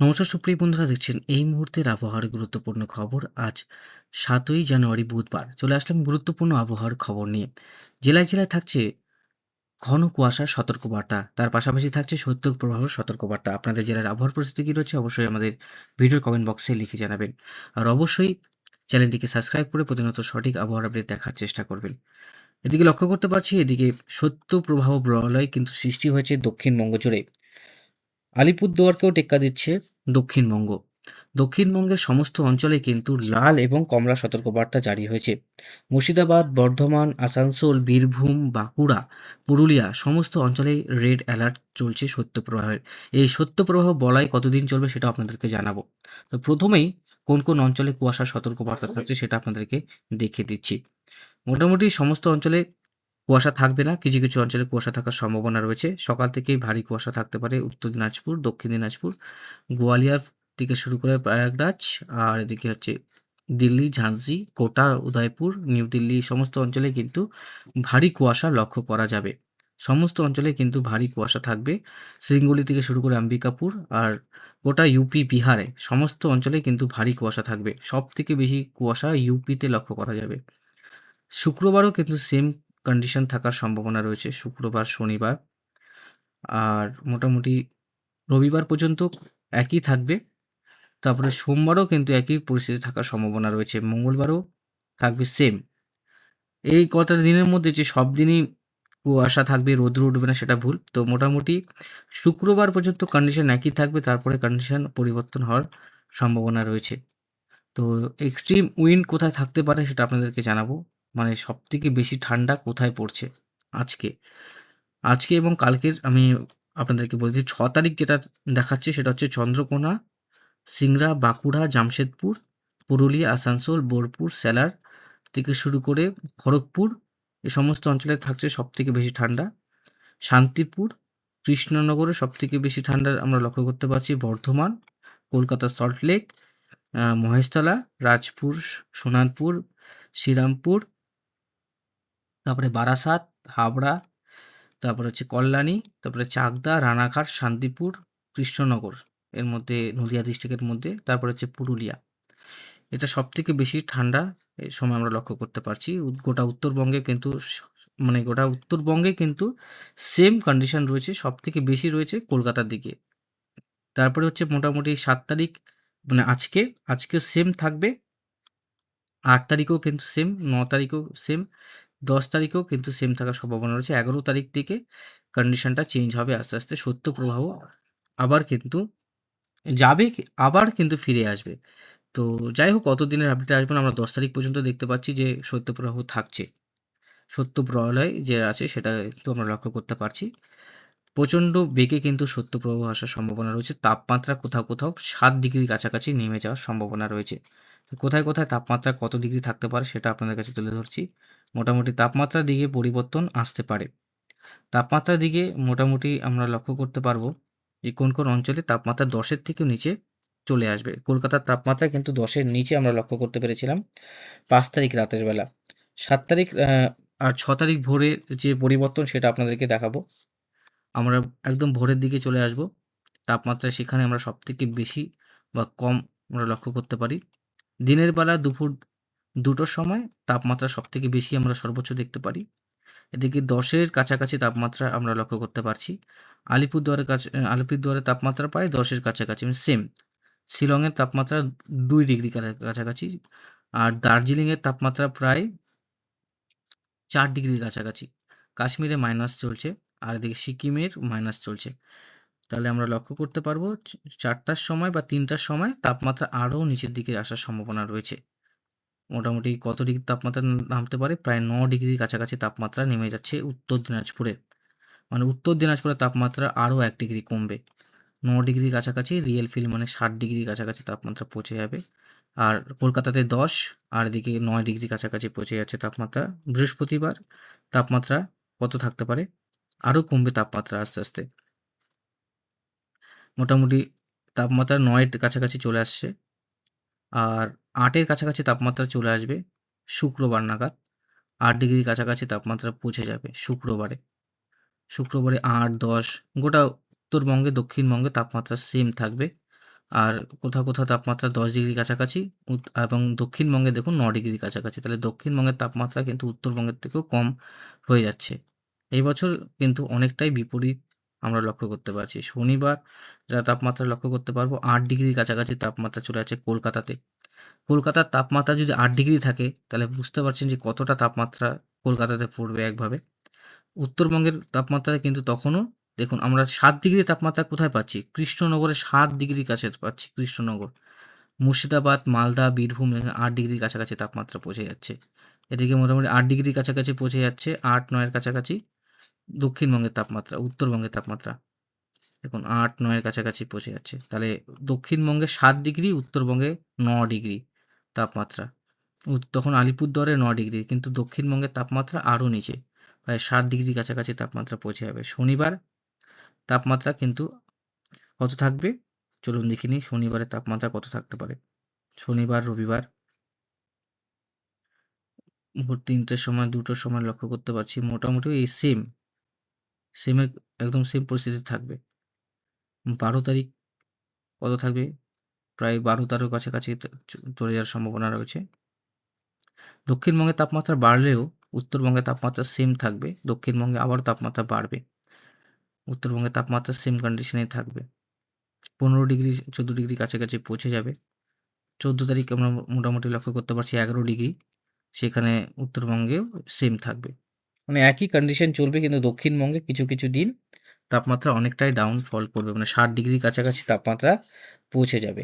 নমস্কার, সুপ্রিয় বন্ধুরা, দেখছেন এই মুহূর্তের আবহাওয়ার গুরুত্বপূর্ণ খবর। আজ সাতই জানুয়ারি বুধবার চলে আসলাম গুরুত্বপূর্ণ আবহাওয়ার খবর নিয়ে। জেলায় জেলায় থাকছে ঘন কুয়াশার সতর্কবার্তা। তার পাশাপাশি থাকছে শৈত্য প্রবাহ, সতর্কবার্তা। আপনাদের জেলার আবহাওয়ার পরিস্থিতি কী রয়েছে অবশ্যই আমাদের ভিডিওর কমেন্ট বক্সে লিখে জানাবেন। আর অবশ্যই চ্যানেলটিকে সাবস্ক্রাইব করে প্রতিনিয়ত সঠিক আবহাওয়ার আপডেট দেখার চেষ্টা করবেন। এদিকে লক্ষ্য করতে পারছি, এদিকে সত্য প্রবাহ প্রলয় কিন্তু সৃষ্টি হয়েছে দক্ষিণবঙ্গ জুড়ে আলিপুরদুয়ারকেও টেক্কা দিচ্ছে দক্ষিণবঙ্গ। দক্ষিণবঙ্গের সমস্ত অঞ্চলে কিন্তু লাল এবং কমলা সতর্কবার্তা জারি হয়েছে। মুর্শিদাবাদ, বর্ধমান, আসানসোল, বীরভূম, বাঁকুড়া, পুরুলিয়া সমস্ত অঞ্চলে রেড অ্যালার্ট চলছে সত্যপ্রবাহের এই সত্যপ্রবাহ বলাই কতদিন চলবে সেটা আপনাদেরকে জানাব। তো প্রথমেই কোন কোন অঞ্চলে কুয়াশার সতর্কবার্তা থাকছে সেটা আপনাদেরকে দেখিয়ে দিচ্ছি। মোটামুটি সমস্ত অঞ্চলে কুয়াশা থাকবে না। কিছু কিছু অঞ্চলে কুয়াশা থাকার সম্ভাবনা রয়েছে। সকাল থেকেই ভারী কুয়াশা থাকতে পারে। উত্তর দিনাজপুর, দক্ষিণ দিনাজপুর, গোয়ালিয়র থেকে শুরু করে প্রয়াগরাজ, আর এদিকে হচ্ছে দিল্লি ঝাঁসি কোটা, উদয়পুর, নিউ দিল্লি সমস্ত অঞ্চলে কিন্তু ভারী কুয়াশা লক্ষ্য করা যাবে। সমস্ত অঞ্চলে কিন্তু ভারী কুয়াশা থাকবে। শৃঙ্গলি থেকে শুরু করে অম্বিকাপুর আর গোটা ইউপি, বিহারে সমস্ত অঞ্চলে কিন্তু ভারী কুয়াশা থাকবে। সব থেকে বেশি কুয়াশা ইউপিতে লক্ষ্য করা যাবে। শুক্রবারও কিন্তু সেম কন্ডিশন থাকার সম্ভাবনা রয়েছে শুক্রবার, শনিবার। আর মোটামুটি রবিবার পর্যন্ত একই থাকবে। তারপরে সোমবারও কিন্তু একই পরিস্থিতি থাকার সম্ভাবনা রয়েছে। মঙ্গলবারও থাকবে সেম এই কটা দিনের মধ্যে যে সব দিনই কুয়াশা থাকবে, রোদ্র উঠবে না, সেটা ভুল। তো মোটামুটি শুক্রবার পর্যন্ত কন্ডিশন একই থাকবে। তারপরে কন্ডিশন পরিবর্তন হওয়ার সম্ভাবনা রয়েছে। তো এক্সট্রিম উইন্ড কোথায় থাকতে পারে সেটা আপনাদেরকে জানাব। মানে সব থেকে বেশি ঠান্ডা কোথায় পড়ছে? আজকে। আজকে এবং কালকের আমি আপনাদেরকে বলছি ছ তারিখ যেটা দেখাচ্ছে সেটা হচ্ছে চন্দ্রকোনা, সিংড়া, বাঁকুড়া, জামশেদপুর, পুরুলিয়া, আসানসোল, বোলপুর, স্যালার থেকে শুরু করে খড়গপুর, এ সমস্ত অঞ্চলে থাকছে সব থেকে বেশি ঠান্ডা। শান্তিপুর, কৃষ্ণনগরে সব থেকে বেশি ঠান্ডা আমরা লক্ষ্য করতে পারছি, বর্ধমান, কলকাতা, সল্টলেক মহেশতলা, রাজপুর সোনারপুর, শ্রীরামপুর তারপরে বারাসাত হাবড়া তারপরে হচ্ছে কল্যাণী, তারপরে চাকদা, রানাঘাট, শান্তিপুর, কৃষ্ণনগর এর মধ্যে, নদিয়া ডিস্ট্রিক্টের মধ্যে, তারপরে হচ্ছে পুরুলিয়া। এটা সব থেকে বেশি ঠান্ডা এই সময় আমরা লক্ষ্য করতে পারছি। গোটা উত্তরবঙ্গে কিন্তু মানে গোটা উত্তরবঙ্গে কিন্তু সেম কন্ডিশন রয়েছে সব থেকে বেশি রয়েছে কলকাতার দিকে। তারপরে হচ্ছে মোটামুটি সাত তারিখ মানে আজকে আজকে সেম থাকবে। আট তারিখেও কিন্তু সেম ন তারিখেও সেম দশ তারিখেও কিন্তু সেম থাকার সম্ভাবনা রয়েছে। এগারো তারিখ থেকে কন্ডিশনটা চেঞ্জ হবে আস্তে আস্তে সত্য প্রবাহ আবার কিন্তু যাবে, আবার কিন্তু ফিরে আসবে। তো যাই হোক কত দিনের আপডেট আসবে আমরা দশ তারিখ পর্যন্ত দেখতে পাচ্ছি যে সত্য প্রবাহ থাকছে। সত্য প্রলয় যে আছে সেটা কিন্তু আমরা লক্ষ্য করতে পারছি। প্রচণ্ড বেগে কিন্তু সত্য প্রবাহ আসার সম্ভাবনা রয়েছে। তাপমাত্রা কোথাও কোথাও সাত ডিগ্রির কাছাকাছি নেমে যাওয়ার সম্ভাবনা রয়েছে। কোথায় কোথায় তাপমাত্রা কত ডিগ্রি থাকতে পারে সেটা আপনাদের কাছে তুলে ধরছি। মোটামুটি তাপমাত্রার দিকে পরিবর্তন আসতে পারে। তাপমাত্রার দিকে মোটামুটি আমরা লক্ষ্য করতে পারব যে কোন কোন অঞ্চলে তাপমাত্রা দশের থেকে নিচে চলে আসবে। কলকাতার তাপমাত্রা কিন্তু দশের নিচে আমরা লক্ষ্য করতে পেরেছিলাম পাঁচ তারিখ রাতের বেলা। সাত তারিখ আর ছ তারিখ ভোরের যে পরিবর্তন সেটা আপনাদেরকে দেখাবো। আমরা একদম ভোরের দিকে চলে আসব। তাপমাত্রা সেখানে আমরা সব থেকে বেশি বা কম আমরা লক্ষ্য করতে পারি। দিনের বেলা দুপুর দুটোর সময় তাপমাত্রা সব থেকে বেশি আমরা সর্বোচ্চ দেখতে পারি। এদিকে দশের কাছাকাছি তাপমাত্রা আমরা লক্ষ্য করতে পারছি। আলিপুরদুয়ারের কাছে আলিপুরদুয়ারের তাপমাত্রা প্রায় দশের কাছাকাছি সেম শিলংয়ের তাপমাত্রা দুই ডিগ্রি কাছাকাছি আর দার্জিলিংয়ের তাপমাত্রা প্রায় চার ডিগ্রির কাছাকাছি। কাশ্মীরে মাইনাস চলছে আর এদিকে সিকিমের মাইনাস চলছে। তাহলে আমরা লক্ষ্য করতে পারব, চারটার সময় বা তিনটার সময় তাপমাত্রা আরও নিচের দিকে আসার সম্ভাবনা রয়েছে। মোটামুটি কত ডিগ্রি তাপমাত্রা নামতে পারে? প্রায় ন ডিগ্রির কাছাকাছি তাপমাত্রা নেমে যাচ্ছে উত্তর দিনাজপুরে। মানে উত্তর দিনাজপুরের তাপমাত্রা আরও এক ডিগ্রি কমবে। ন ডিগ্রির কাছাকাছি, রিয়েল ফিল মানে ষাট ডিগ্রির কাছাকাছি তাপমাত্রা পৌঁছে যাবে। আর কলকাতাতে দশ, আর এদিকে নয় ডিগ্রি কাছাকাছি পৌঁছে যাচ্ছে তাপমাত্রা। বৃহস্পতিবার তাপমাত্রা কত থাকতে পারে? আরও কমবে তাপমাত্রা আস্তে আস্তে। মোটামুটি তাপমাত্রা নয়ের কাছাকাছি চলে আসছে। আর আটের কাছাকাছি তাপমাত্রা চলে আসবে শুক্রবার নাগাদ। আট ডিগ্রির কাছাকাছি তাপমাত্রা পৌঁছে যাবে শুক্রবারে। শুক্রবারে আট, দশ, গোটা উত্তরবঙ্গে, দক্ষিণবঙ্গে তাপমাত্রা সেম থাকবে। আর কোথাও কোথাও তাপমাত্রা দশ ডিগ্রি কাছাকাছি এবং দক্ষিণবঙ্গে দেখুন ন ডিগ্রি কাছাকাছি। তাহলে দক্ষিণবঙ্গের তাপমাত্রা কিন্তু উত্তরবঙ্গের থেকেও কম হয়ে যাচ্ছে। এই বছর কিন্তু অনেকটাই বিপরীত আমরা লক্ষ্য করতে পারছি। শনিবার যা তাপমাত্রা লক্ষ্য করতে পারব, আট ডিগ্রি কাছাকাছি তাপমাত্রা চলে যাচ্ছে কলকাতাতে। কলকাতার তাপমাত্রা যদি আট ডিগ্রি থাকে, তাহলে বুঝতে পারছেন যে কতটা তাপমাত্রা কলকাতাতে পড়বে একভাবে। উত্তরবঙ্গের তাপমাত্রা কিন্তু তখনও, দেখুন আমরা সাত ডিগ্রি তাপমাত্রা কোথায় পাচ্ছি? কৃষ্ণনগরে সাত ডিগ্রি কাছে পাচ্ছি, কৃষ্ণনগর। মুর্শিদাবাদ, মালদা, বীরভূম, এখানে আট ডিগ্রির কাছাকাছি তাপমাত্রা পৌঁছে যাচ্ছে। এদিকে মোটামুটি আট ডিগ্রির কাছাকাছি পৌঁছে যাচ্ছে, আট, নয়ের কাছাকাছি দক্ষিণবঙ্গের তাপমাত্রা, উত্তরবঙ্গের তাপমাত্রা। দেখুন, আট, নয়ের কাছাকাছি পৌঁছে যাচ্ছে। তাহলে দক্ষিণবঙ্গে সাত ডিগ্রি, উত্তরবঙ্গে ন ডিগ্রি তাপমাত্রা। তখন আলিপুরদুয়ারে ন ডিগ্রি, কিন্তু দক্ষিণবঙ্গের তাপমাত্রা আরও নিচে, প্রায় ষাট ডিগ্রি কাছাকাছি তাপমাত্রা পৌঁছে যাবে। শনিবার তাপমাত্রা কিন্তু কত থাকবে? চলুন দেখে নিই, শনিবারের তাপমাত্রা কত থাকতে পারে। শনিবার, রবিবার, ভোর তিনটের সময়, দুটোর সময় লক্ষ্য করতে পারছি, মোটামুটি এই সেম সেমের একদম সেম পরিস্থিতি থাকবে। বারো তারিখ কত থাকবে? প্রায় বারো তেরোর কাছাকাছি চলে যাওয়ার সম্ভাবনা রয়েছে। দক্ষিণবঙ্গে তাপমাত্রা বাড়লেও উত্তরবঙ্গে তাপমাত্রা সেম থাকবে। দক্ষিণবঙ্গে আবার তাপমাত্রা বাড়বে। উত্তরবঙ্গে তাপমাত্রা সেম কন্ডিশনেই থাকবে। পনেরো ডিগ্রি, চোদ্দ ডিগ্রি কাছাকাছি পৌঁছে যাবে। চোদ্দ তারিখ আমরা মোটামুটি লক্ষ্য করতে পারছি এগারো ডিগ্রি। সেখানে উত্তরবঙ্গেও সেম থাকবে। মানে একই কন্ডিশন চলবে কিন্তু দক্ষিণবঙ্গে কিছু কিছু দিন তাপমাত্রা অনেকটাই ডাউন ফল করবে। মানে ষাট ডিগ্রির কাছাকাছি তাপমাত্রা পৌঁছে যাবে।